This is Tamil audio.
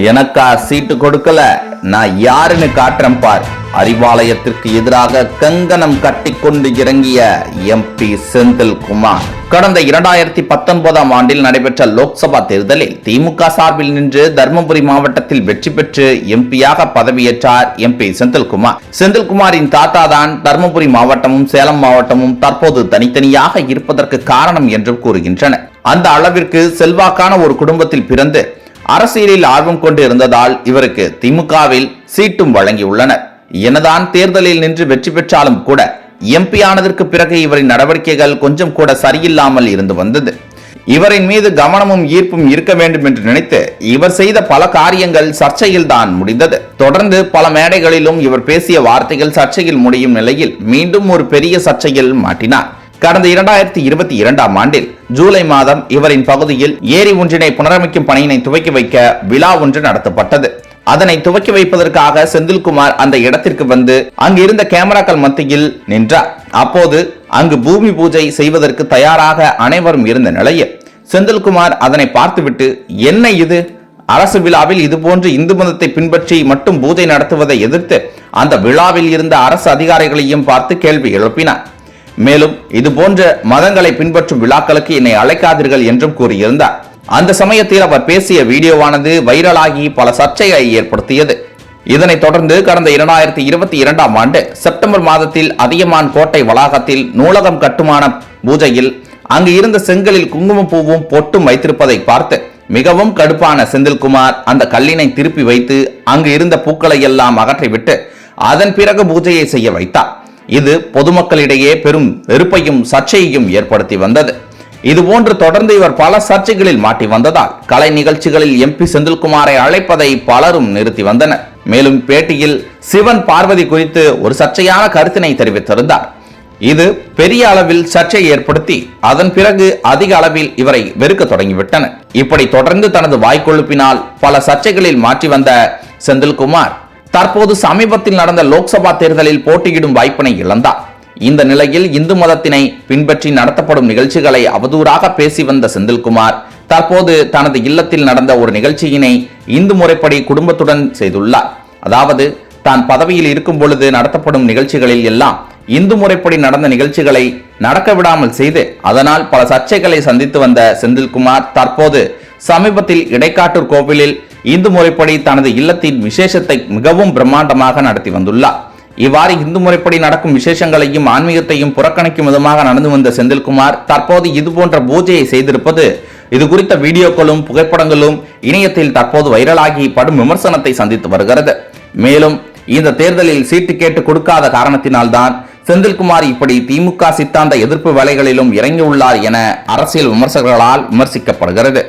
எனக்கா சீட்டு கொடுக்கல? நான் யாருன்னு காட்டுறேன் பார். அறிவாலயத்திற்கு எதிராக கங்கணம் கட்டிக்கொண்டு இறங்கிய எம்பி செந்தில்குமார். கடந்த இரண்டாயிரத்தி பத்தொன்பதாம் ஆண்டில் நடைபெற்ற லோக்சபா தேர்தலில் திமுக சார்பில் நின்று தருமபுரி மாவட்டத்தில் வெற்றி பெற்று எம்பியாக பதவியேற்றார் எம்பி செந்தில்குமார். செந்தில்குமாரின் தாத்தா தான் தருமபுரி மாவட்டமும் சேலம் மாவட்டமும் தற்போது தனித்தனியாக இருப்பதற்கு காரணம் என்றும் கூறுகின்றனர். அந்த அளவிற்கு செல்வாக்கான ஒரு குடும்பத்தில் பிறந்து அரசியலில் ஆர்வம் கொண்டு இருந்ததால் இவருக்கு திமுகவில் சீட்டும் வழங்கியுள்ளனர். எனதான் தேர்தலில் நின்று வெற்றி பெற்றாலும் கூட எம்பி ஆனதற்கு பிறகு இவரின் நடவடிக்கைகள் கொஞ்சம் கூட சரியில்லாமல் இருந்து வந்தது. இவரின் மீது கவனமும் ஈர்ப்பும் இருக்க வேண்டும் என்று நினைத்து இவர் செய்த பல காரியங்கள் சர்ச்சையில் தான் முடிந்தது. தொடர்ந்து பல மேடைகளிலும் இவர் பேசிய வார்த்தைகள் சர்ச்சையில் முடியும் நிலையில் மீண்டும் ஒரு பெரிய சர்ச்சையில் மாட்டினார். கடந்த இரண்டாயிரத்தி இருபத்தி இரண்டாம் ஆண்டில் ஜூலை மாதம் இவரின் பகுதியில் ஏரி ஒன்றினை புனரமைக்கும் பணியினை துவக்கி வைக்க விழா ஒன்று நடத்தப்பட்டது. அதனை துவக்கி வைப்பதற்காக செந்தில்குமார் அந்த இடத்திற்கு வந்து அங்கு இருந்த கேமராக்கள் மத்தியில் நின்றார். அப்போது அங்கு பூமி பூஜை செய்வதற்கு தயாராக அனைவரும் இருந்த நிலையில் செந்தில்குமார் அதனை பார்த்துவிட்டு என்ன இது? அரசு விழாவில் இதுபோன்று இந்து மதத்தை பின்பற்றி மட்டும் பூஜை நடத்துவதை எதிர்த்து அந்த விழாவில் இருந்த அரசு அதிகாரிகளையும் பார்த்து கேள்வி எழுப்பினார். மேலும் இது போன்ற மதங்களை பின்பற்றும் விழாக்களுக்கு என்னை அழைக்காதீர்கள் என்றும் கூறியிருந்தார். அந்த சமயத்தில் அவர் பேசிய வீடியோவானது வைரலாகி பல சர்ச்சைகளை ஏற்படுத்தியது. இதனைத் தொடர்ந்து கடந்த இரண்டாயிரத்தி இருபத்தி இரண்டாம் ஆண்டு செப்டம்பர் மாதத்தில் அதியமான் கோட்டை வளாகத்தில் நூலகம் கட்டுமான பூஜையில் அங்கு இருந்த செங்கலில் குங்குமப்பூவும் பொட்டும் வைத்திருப்பதை பார்த்து மிகவும் கடுப்பான செந்தில்குமார் அந்த கல்லினை திருப்பி வைத்து அங்கு இருந்த பூக்களை எல்லாம் அகற்றிவிட்டு அதன் பிறகு பூஜையை செய்ய வைத்தார். இது பொதுமக்களிடையே பெரும் வெறுப்பையும் சர்ச்சையையும் ஏற்படுத்தி வந்தது. இதுபோன்று தொடர்ந்து இவர் பல சர்ச்சைகளில் மாட்டி வந்ததால் கலை நிகழ்ச்சிகளில் எம்பி செந்தில்குமாரை அழைப்பதை பலரும் நிறுத்தி வந்தனர். மேலும் பேட்டியில் சிவன் பார்வதி குறித்து ஒரு சர்ச்சையான கருத்தினை தெரிவித்திருந்தார். இது பெரிய அளவில் சர்ச்சை ஏற்படுத்தி அதன் பிறகு அதிக அளவில் இவரை வெறுக்க தொடங்கிவிட்டனர். இப்படி தொடர்ந்து தனது வாய்க்கொழுப்பினால் பல சர்ச்சைகளில் மாற்றி வந்த செந்தில்குமார் தற்போது சமீபத்தில் நடந்த லோக்சபா தேர்தலில் போட்டியிடும் வாய்ப்பினை இழந்தார். இந்த நிலையில் இந்து மதத்தினை பின்பற்றி நடத்தப்படும் நிகழ்ச்சிகளை அவதூறாக பேசி வந்த செந்தில்குமார் தற்போது தனது இல்லத்தில் நடந்த ஒரு நிகழ்ச்சியினை இந்து முறைப்படி குடும்பத்துடன் செய்துள்ளார். அதாவது தான் பதவியில் இருக்கும் பொழுது நடத்தப்படும் நிகழ்ச்சிகளில் எல்லாம் இந்து முறைப்படி நடந்த நிகழ்ச்சிகளை நடக்க விடாமல் செய்து அதனால் பல சர்ச்சைகளை சந்தித்து வந்த செந்தில்குமார் தற்போது சமீபத்தில் இடைக்காட்டூர் கோவிலில் இந்து முறைப்படி தனது இல்லத்தின் விசேஷத்தை மிகவும் பிரம்மாண்டமாக நடத்தி வந்துள்ளார். இவ்வாறு இந்து முறைப்படி நடக்கும் விசேஷங்களையும் ஆன்மீகத்தையும் புறக்கணிக்கும் விதமாக நடந்து வந்த செந்தில்குமார் தற்போது இதுபோன்ற பூஜையை செய்திருப்பது இது குறித்த வீடியோக்களும் புகைப்படங்களும் இணையத்தில் தற்போது வைரலாகி படும் விமர்சனத்தை சந்தித்து வருகிறது. மேலும் இந்த தேர்தலில் சீட்டு கேட்டு கொடுக்காத காரணத்தினால்தான் செந்தில்குமார் இப்படி திமுக சித்தாந்த எதிர்ப்பு வேலைகளிலும் இறங்கியுள்ளார் என அரசியல் விமர்சகர்களால் விமர்சிக்கப்படுகிறது.